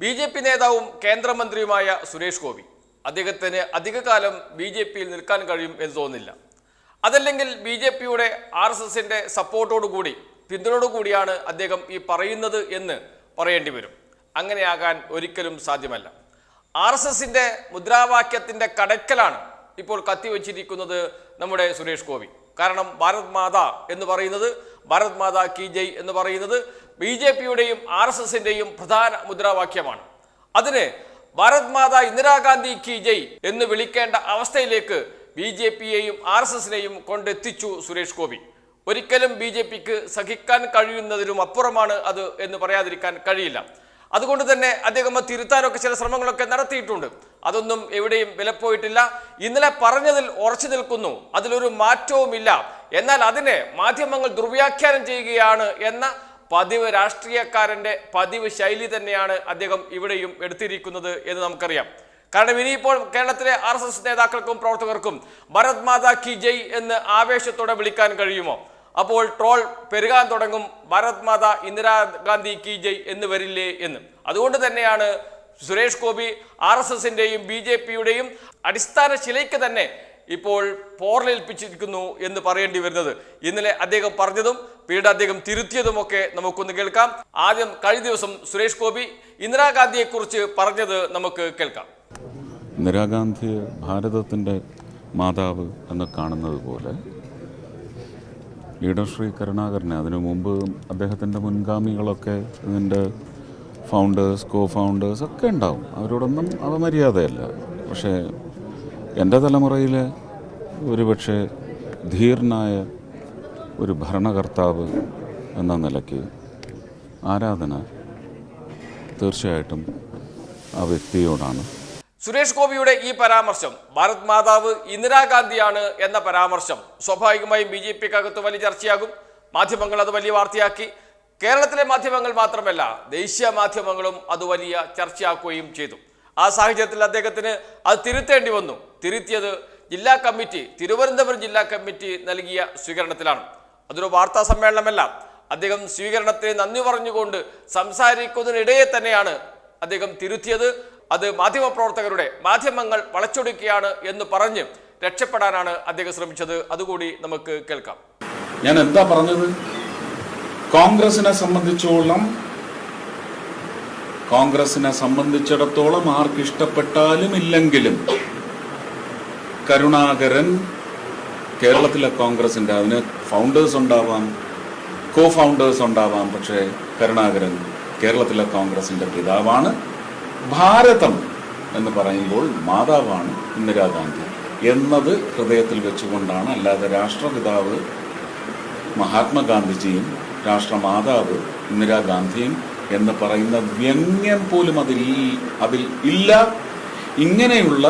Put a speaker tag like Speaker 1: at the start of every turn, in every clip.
Speaker 1: B J P നേതാവും കേന്ദ്രമന്ത്രിയുമായ സുരേഷ് ഗോപി. അദ്ദേഹത്തിന് അധികകാലം ബി ജെ പിയിൽ നിൽക്കാൻ കഴിയും എന്ന് തോന്നുന്നില്ല. അതല്ലെങ്കിൽ ബി ജെ പിയുടെ ആർ എസ് എസിന്റെ സപ്പോർട്ടോടുകൂടി പിന്തുണയോടുകൂടിയാണ് അദ്ദേഹം ഈ പറയുന്നത് എന്ന് പറയേണ്ടി വരും. അങ്ങനെയാകാൻ ഒരിക്കലും സാധ്യമല്ല. ആർ എസ് എസിന്റെ മുദ്രാവാക്യത്തിന്റെ കടക്കലാണ് ഇപ്പോൾ കത്തിവച്ചിരിക്കുന്നത് നമ്മുടെ സുരേഷ് ഗോപി. കാരണം ഭാരത് മാത എന്ന് പറയുന്നത് ഭാരത് മാതാ കി ജയ് എന്ന് പറയുന്നത് ബി ജെ പിയുടെയും ആർ എസ് എസിന്റെയും പ്രധാന മുദ്രാവാക്യമാണ്. അതിന് ഭാരത് മാത ഇന്ദിരാഗാന്ധി കി ജയ് എന്ന് വിളിക്കേണ്ട അവസ്ഥയിലേക്ക് ബി ജെ പിയെയും ആർ എസ് എസിനെയും കൊണ്ടെത്തിച്ചു സുരേഷ് ഗോപി. ഒരിക്കലും ബി ജെ പിക്ക് സഹിക്കാൻ കഴിയുന്നതിലും അപ്പുറമാണ് അത് എന്ന് പറയാതിരിക്കാൻ കഴിയില്ല. അതുകൊണ്ട് തന്നെ അദ്ദേഹം തിരുത്താനൊക്കെ ചില ശ്രമങ്ങളൊക്കെ നടത്തിയിട്ടുണ്ട്. അതൊന്നും എവിടെയും വിലപ്പോയിട്ടില്ല. ഇന്നലെ പറഞ്ഞതിൽ ഉറച്ചു നിൽക്കുന്നു. അതിലൊരു മാറ്റവുമില്ല. എന്നാൽ അതിനെ മാധ്യമങ്ങൾ ദുർവ്യാഖ്യാനം ചെയ്യുകയാണ് എന്ന പതിവ് രാഷ്ട്രീയക്കാരന്റെ പതിവ് ശൈലി തന്നെയാണ് അദ്ദേഹം ഇവിടെയും എടുത്തിരിക്കുന്നത് എന്ന് നമുക്കറിയാം. കാരണം ഇനിയിപ്പോൾ കേരളത്തിലെ ആർ എസ് എസ് നേതാക്കൾക്കും പ്രവർത്തകർക്കും ഭരത് മാതാ കി ജയ് എന്ന് ആവേശത്തോടെ വിളിക്കാൻ കഴിയുമോ? അപ്പോൾ ട്രോൾ പെരുകാൻ തുടങ്ങും ഭാരത് മാതാ ഇന്ദിരാഗാന്ധി കി ജയ് എന്ന് വരില്ലേ എന്ന്. അതുകൊണ്ട് തന്നെയാണ് സുരേഷ് ഗോപി ആർ എസ് എസിന്റെയും ബി ജെ പിയുടെയും അടിസ്ഥാന ശിലയ്ക്ക് തന്നെ ഇപ്പോൾ പോർലേൽപ്പിച്ചിരിക്കുന്നു എന്ന് പറയേണ്ടി വരുന്നത്. ഇന്നലെ അദ്ദേഹം പറഞ്ഞതും പിന്നീട് അദ്ദേഹം തിരുത്തിയതുമൊക്കെ നമുക്കൊന്ന് കേൾക്കാം. ആദ്യം കഴിഞ്ഞ ദിവസം സുരേഷ് ഗോപി ഇന്ദിരാഗാന്ധിയെക്കുറിച്ച് പറഞ്ഞത് നമുക്ക് കേൾക്കാം.
Speaker 2: ഇന്ദിരാഗാന്ധി ഭാരതത്തിന്റെ മാതാവ് എന്ന് കാണുന്നത് പോലെ ലീഡർ ശ്രീ കരുണാകരനെ അതിനു മുമ്പ് അദ്ദേഹത്തിന്റെ മുൻഗാമികളൊക്കെ ഇതിന്റെ ഫൗണ്ടേഴ്സ് കോ ഫൗണ്ടേഴ്സ് ഒക്കെ ഉണ്ടാവും. അവരോടൊന്നും അവമര്യാദയല്ല പക്ഷേ എന്റെ തലമുറയിൽ ഒരുപക്ഷെ ധീർനായ ഒരു ഭരണകർത്താവ് എന്ന നിലയ്ക്ക് ആരാധന തീർച്ചയായിട്ടും ആ വ്യക്തിയോടാണ്.
Speaker 1: സുരേഷ് ഗോപിയുടെ ഈ പരാമർശം ഭാരത് മാതാവ് ഇന്ദിരാഗാന്ധിയാണ് എന്ന പരാമർശം സ്വാഭാവികമായും ബി ജെ പിക്കകത്ത് വലിയ ചർച്ചയാകും. മാധ്യമങ്ങൾ അത് വലിയ വാർത്തയാക്കി. കേരളത്തിലെ മാധ്യമങ്ങൾ മാത്രമല്ല ദേശീയ മാധ്യമങ്ങളും അത് വലിയ ചർച്ചയാക്കുകയും ചെയ്തു. ആ സാഹചര്യത്തിൽ അദ്ദേഹത്തിന് അത് തിരുത്തേണ്ടി വന്നു. തിരുത്തിയത് ജില്ലാ കമ്മിറ്റി തിരുവനന്തപുരം ജില്ലാ കമ്മിറ്റി നൽകിയ സ്വീകരണത്തിലാണ്. അതൊരു വാർത്താ സമ്മേളനമല്ല. അദ്ദേഹം സ്വീകരണത്തെ നന്ദി പറഞ്ഞുകൊണ്ട് സംസാരിക്കുന്നതിനിടയെ തന്നെയാണ് അദ്ദേഹം തിരുത്തിയത്. അത് മാധ്യമപ്രവർത്തകരുടെ മാധ്യമങ്ങൾ വളച്ചൊടുക്കുകയാണ് എന്ന് പറഞ്ഞ് രക്ഷപ്പെടാനാണ് അദ്ദേഹം ശ്രമിച്ചത്. അതുകൂടി നമുക്ക് കേൾക്കാം.
Speaker 2: ഞാൻ എന്താ പറഞ്ഞത്? കോൺഗ്രസിനെ സംബന്ധിച്ചോളം കോൺഗ്രസിനെ സംബന്ധിച്ചിടത്തോളം ആർക്കിഷ്ടപ്പെട്ടാലും ഇല്ലെങ്കിലും കരുണാകരൻ കേരളത്തിലെ കോൺഗ്രസിന്റെ അതിന് ഫൗണ്ടേഴ്സ് ഉണ്ടാവാം കോ ഫൗണ്ടേഴ്സ് ഉണ്ടാവാം പക്ഷേ കരുണാകരൻ കേരളത്തിലെ കോൺഗ്രസിന്റെ പിതാവാണ്. ഭാരതം എന്ന് പറയുമ്പോൾ മാതാവാണ് ഇന്ദിരാഗാന്ധി എന്നത് ഹൃദയത്തിൽ വെച്ചുകൊണ്ടാണ്. അല്ലാതെ രാഷ്ട്രപിതാവ് മഹാത്മാഗാന്ധിജിയും രാഷ്ട്രമാതാവ് ഇന്ദിരാഗാന്ധിയും എന്ന് പറയുന്ന വ്യംഗ്യം പോലും അതിൽ അതിൽ ഇല്ല. ഇങ്ങനെയുള്ള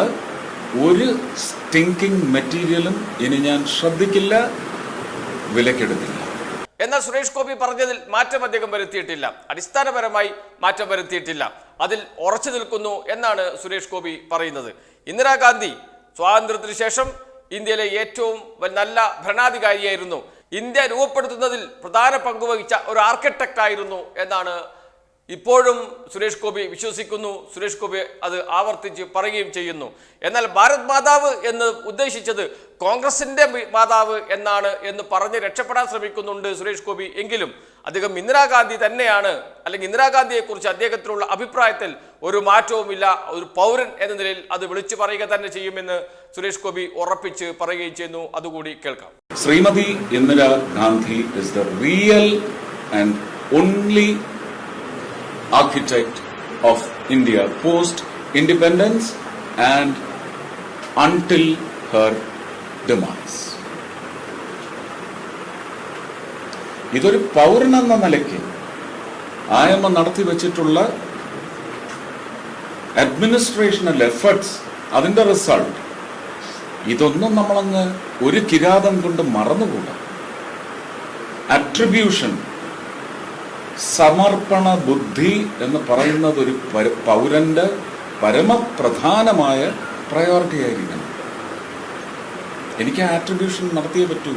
Speaker 2: ഒരു സ്റ്റിങ്കിങ് മെറ്റീരിയലും ഇനി ഞാൻ ശ്രദ്ധിക്കില്ല വിലക്കെടുത്തില്ല.
Speaker 1: എന്നാൽ സുരേഷ് ഗോപി പറഞ്ഞതിൽ മാറ്റം അദ്ദേഹം വരുത്തിയിട്ടില്ല. അടിസ്ഥാനപരമായി മാറ്റം വരുത്തിയിട്ടില്ല. അതിൽ ഉറച്ചു നിൽക്കുന്നു എന്നാണ് സുരേഷ് ഗോപി പറയുന്നത്. ഇന്ദിരാഗാന്ധി സ്വാതന്ത്ര്യത്തിന് ശേഷം ഇന്ത്യയിലെ ഏറ്റവും നല്ല ഭരണാധികാരിയായിരുന്നു. ഇന്ത്യ രൂപപ്പെടുത്തുന്നതിൽ പ്രധാന പങ്കുവഹിച്ച ഒരു ആർക്കിടെക്റ്റ് ആയിരുന്നു എന്നാണ് ഇപ്പോഴും സുരേഷ് ഗോപി വിശ്വസിക്കുന്നു. സുരേഷ് ഗോപി അത് ആവർത്തിച്ച് പറയുകയും ചെയ്യുന്നു. എന്നാൽ ഭാരത് മാതാവ് എന്ന് ഉദ്ദേശിച്ചത് കോൺഗ്രസിന്റെ മാതാവ് എന്നാണ് എന്ന് പറഞ്ഞ് രക്ഷപ്പെടാൻ ശ്രമിക്കുന്നുണ്ട് സുരേഷ് ഗോപി എങ്കിലും അദ്ദേഹം ഇന്ദിരാഗാന്ധി തന്നെയാണ്. അല്ലെങ്കിൽ ഇന്ദിരാഗാന്ധിയെക്കുറിച്ച് അദ്ദേഹത്തിനുള്ള അഭിപ്രായത്തിൽ ഒരു മാറ്റവുമില്ല. ഒരു പൗരൻ എന്ന നിലയിൽ അത് വിളിച്ചു പറയുക തന്നെ ചെയ്യുമെന്ന് സുരേഷ് ഗോപി ഉറപ്പിച്ച് പറയുകയും ചെയ്യുന്നു. അതുകൂടി കേൾക്കാം.
Speaker 2: Shrimati Indira Gandhi real and only architect of India post independence and until her demise. ഇതൊരു പൗരനെന്ന നിലയ്ക്ക് ആയമ്മ നടത്തി വെച്ചിട്ടുള്ള അഡ്മിനിസ്ട്രേഷണൽ എഫേർട്സ് അതിന്റെ റിസൾട്ട് ഇതൊന്നും നമ്മളങ്ങ് ഒരു കിരാതം കൊണ്ട് മറന്നുകൂടാ അട്രിബ്യൂഷൻ സമർപ്പണ ബുദ്ധി എന്ന് പറയുന്നത് ഒരു പൗരന്റെ പരമപ്രധാനമായ പ്രയോറിറ്റി ആയിരിക്കണം. എനിക്ക് ആട്രിബ്യൂഷൻ നടത്തിയേ പറ്റൂ.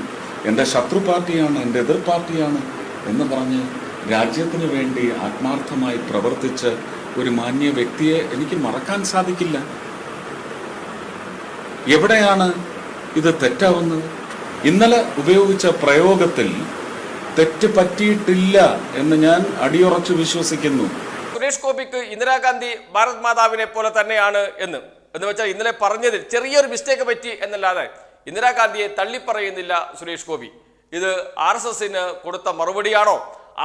Speaker 2: എന്റെ ശത്രു പാർട്ടിയാണ് എന്റെ എതിർ പാർട്ടിയാണ് എന്ന് പറഞ്ഞ് രാജ്യത്തിന് വേണ്ടി ആത്മാർത്ഥമായി പ്രവർത്തിച്ച ഒരു മാന്യ വ്യക്തിയെ എനിക്ക് മറക്കാൻ സാധിക്കില്ല. എവിടെയാണ് ഇത് തെറ്റാവുന്നത്? ഇന്നലെ ഉപയോഗിച്ച പ്രയോഗത്തിൽ തെറ്റ് പറ്റിയിട്ടില്ല എന്ന് ഞാൻ അടിയുറച്ചു വിശ്വസിക്കുന്നു.
Speaker 1: സുരേഷ് ഗോപിക്ക് ഇന്ദിരാഗാന്ധി ഭാരത് മാതാവിനെ പോലെ തന്നെയാണ് എന്ന്. എന്ന് വെച്ചാൽ ഇന്നലെ പറഞ്ഞതിൽ ചെറിയൊരു മിസ്റ്റേക്ക് പറ്റി എന്നല്ലാതെ ഇന്ദിരാഗാന്ധിയെ തള്ളിപ്പറയുന്നില്ല സുരേഷ് ഗോപി. ഇത് ആർ എസ് എസിന് കൊടുത്ത മറുപടിയാണോ?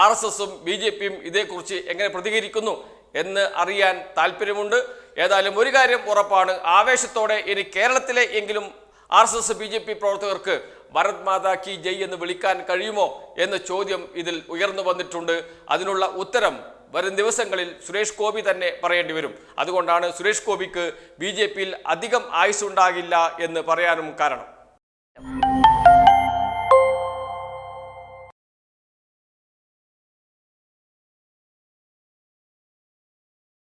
Speaker 1: ആർ എസ് എസും ബി ജെ പിയും ഇതേക്കുറിച്ച് എങ്ങനെ പ്രതികരിക്കുന്നു എന്ന് അറിയാൻ താല്പര്യമുണ്ട് ഏതായാലും ഒരു കാര്യം ഉറപ്പാണ്. ആവേശത്തോടെ ഇനി കേരളത്തിലെ എങ്കിലും R S S B J P പ്രവർത്തകർക്ക് ഭരത് മാതാ കി ജയ് എന്ന് വിളിക്കാൻ കഴിയുമോ എന്ന ചോദ്യം ഇതിൽ ഉയർന്നു വന്നിട്ടുണ്ട്. അതിനുള്ള ഉത്തരം വരും ദിവസങ്ങളിൽ സുരേഷ് ഗോപി തന്നെ പറയേണ്ടി വരും. അതുകൊണ്ടാണ് സുരേഷ് ഗോപിക്ക് ബി ജെ പിയിൽ അധികം ആയുസ്സുണ്ടാകില്ല എന്ന് പറയാനും കാരണം.